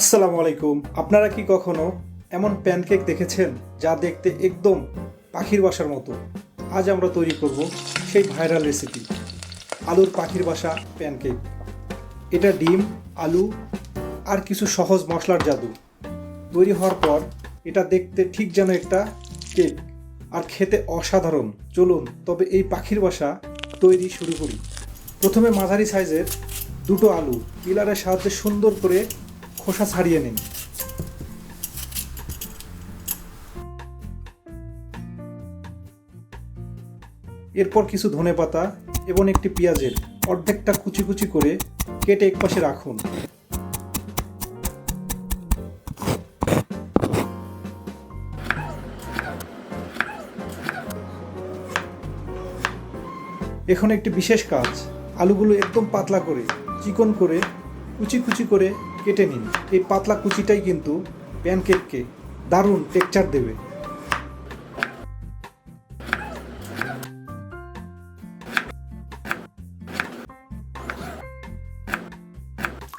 আসসালামু আলাইকুম। আপনারা কি কখনো এমন প্যানকেক দেখেছেন যা দেখতে একদম পাখির বাসার মতো? আজ আমরা তৈরি করব সেই ভাইরাল রেসিপি, আলুর পাখির বাসা প্যানকেক। এটা ডিম, আলু আর কিছু সহজ মশলার জাদু। তৈরি হওয়ার পর এটা দেখতে ঠিক যেন একটা কেক। আর খেতে অসাধারণ। চলুন, তবে এই পাখির বাসা তৈরি শুরু করি। প্রথমে মাঝারি সাইজের দুটো আলু, পিলারের সাহায্যে সুন্দর করে খোসা ছাড়িয়ে নিন। এরপর কিছু ধনেপাতা এবং একটি পেঁয়াজের অর্ধেকটা কুচি কুচি করে কেটে একপাশে রাখুন। এখন একটি বিশেষ কাজ, আলুগুলো একদম পাতলা করে, চিকন করে কুচি কুচি করে কেটে নিন। এই পাতলা কুচিটাই কিন্তু প্যানকেককে দারুণ টেক্সচার দেবে।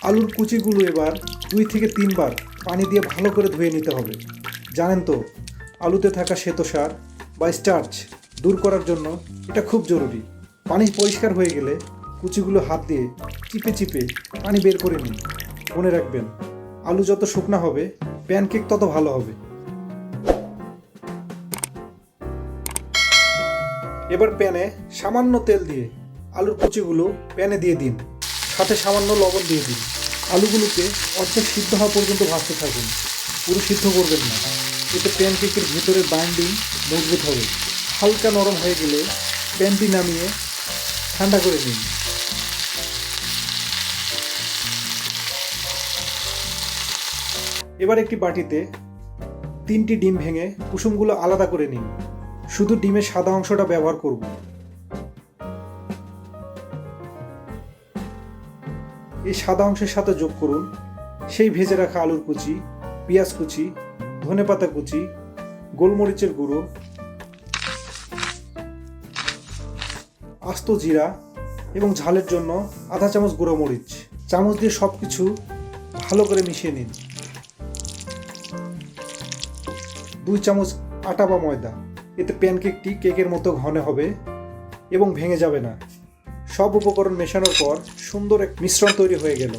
আলুর কুচিগুলো এবার দুই থেকে তিনবার পানি দিয়ে ভালো করে ধুয়ে নিতে হবে। জানেন তো, আলুতে থাকা শ্বেত সার বা স্টার্চ দূর করার জন্য এটা খুব জরুরি। পানি পরিষ্কার হয়ে গেলে কুচিগুলো হাত দিয়ে চিপে চিপে পানি বের করে নিন। মনে রাখবেন, আলু যত শুকনা হবে, প্যানকেক তত ভালো হবে। এবার প্যানে সামান্য তেল দিয়ে আলুর কুচিগুলো প্যানে দিয়ে দিন। সাথে সামান্য লবণ দিয়ে দিন। আলুগুলোকে অর্ধেক সিদ্ধ হওয়া পর্যন্ত ভাজতে থাকুন। পুরো সিদ্ধ করবেন না। এতে প্যানকেকের ভিতরের বাইন্ডিং মজবুত হবে। হালকা নরম হয়ে গেলে প্যানটি নামিয়ে ঠান্ডা করে নিন। এবার একটি বাটিতে তিনটি ডিম ভেঙে কুসুমগুলো আলাদা করে নিন। শুধু ডিমের সাদা অংশটা ব্যবহার করব। এই সাদা অংশের সাথে যোগ করুন। সেই ভেজে রাখা আলুর কুচি, পেঁয়াজ কুচি, ধনেপাতা কুচি, গোলমরিচের গুঁড়ো, আস্ত জিরা এবং ঝালের জন্য আধা চামচ গুঁড়ো মরিচ। চামচ দিয়ে সব কিছু ভালো করে মিশিয়ে নিন। দুই চামচ আটা বা ময়দা। এতে প্যানকেকটি কেকের মতো ঘন হবে এবং ভেঙে যাবে না। সব উপকরণ মেশানোর পর সুন্দর এক মিশ্রণ তৈরি হয়ে গেল।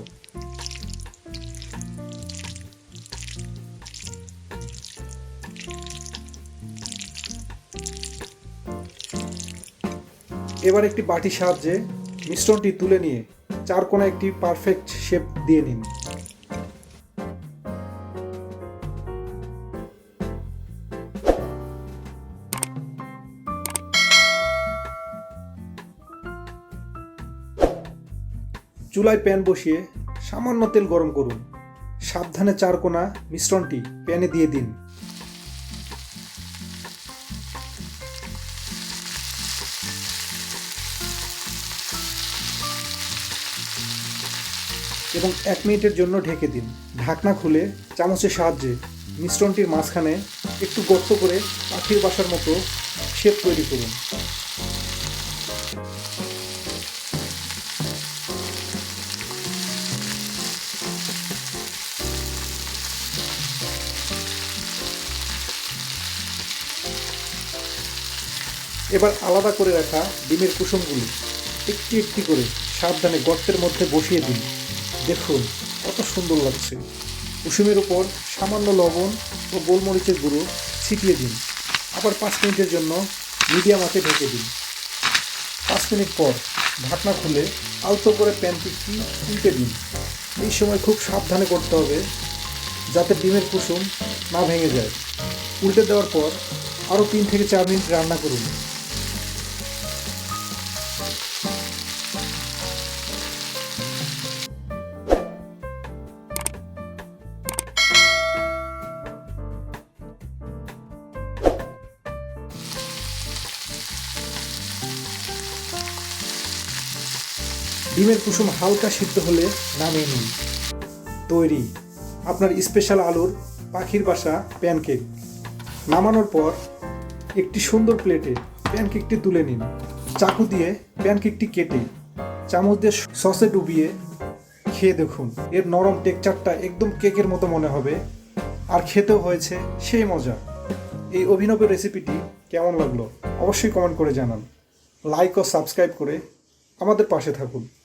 এবার একটি বাটির সাহায্যে মিশ্রণটি তুলে নিয়ে চার কোণা একটি পারফেক্ট শেপ দিয়ে নিন। চুলায় প্যান বসিয়ে সামান্য তেল গরম করুন। সাবধানে চার কোণা মিশ্রণটি প্যানে দিয়ে দিন। এবং এক মিনিটের জন্য ঢেকে দিন। ঢাকনা খুলে চামচের সাহায্যে মিশ্রণটির মাঝখানে একটু গর্ত করে পাখির বাসার মতো শেপ তৈরি করুন। এবার আলাদা করে রাখা ডিমের কুসুমগুলি একটি একটি করে সাবধানে গর্তের মধ্যে বসিয়ে দিন। দেখুন কত সুন্দর লাগছে। কুসুমের উপর সামান্য লবণ ও গোলমরিচের গুঁড়ো ছিটিয়ে দিন। আবার পাঁচ মিনিটের জন্য মিডিয়াম আঁচে ঢেকে দিন। পাঁচ মিনিট পর ঢাকনা খুলে আলতো করে প্যানকেকটি উল্টে দিন। এই সময় খুব সাবধানে করতে হবে যাতে ডিমের কুসুম না ভেঙে যায়। উল্টে দেওয়ার পর আরও তিন থেকে চার মিনিট রান্না করুন। ডিমের কুসুম হালকা সিদ্ধ হলে নামিয়ে নিন। তৈরি। আপনার স্পেশাল আলুর পাখির বাসা প্যানকেক। নামানোর পর একটি সুন্দর প্লেটে প্যানকেকটি তুলে নিন। চাকু দিয়ে প্যানকেকটি কেটে চামচ দিয়ে সসে ডুবিয়ে খেয়ে দেখুন। এর নরম টেকচারটা একদম কেকের মতো মনে হবে। আর খেতেও হয়েছে সেই মজা। এই অভিনব রেসিপিটি কেমন লাগল অবশ্যই কমেন্ট করে জানান। লাইক ও সাবস্ক্রাইব করে আমাদের পাশে থাকুন।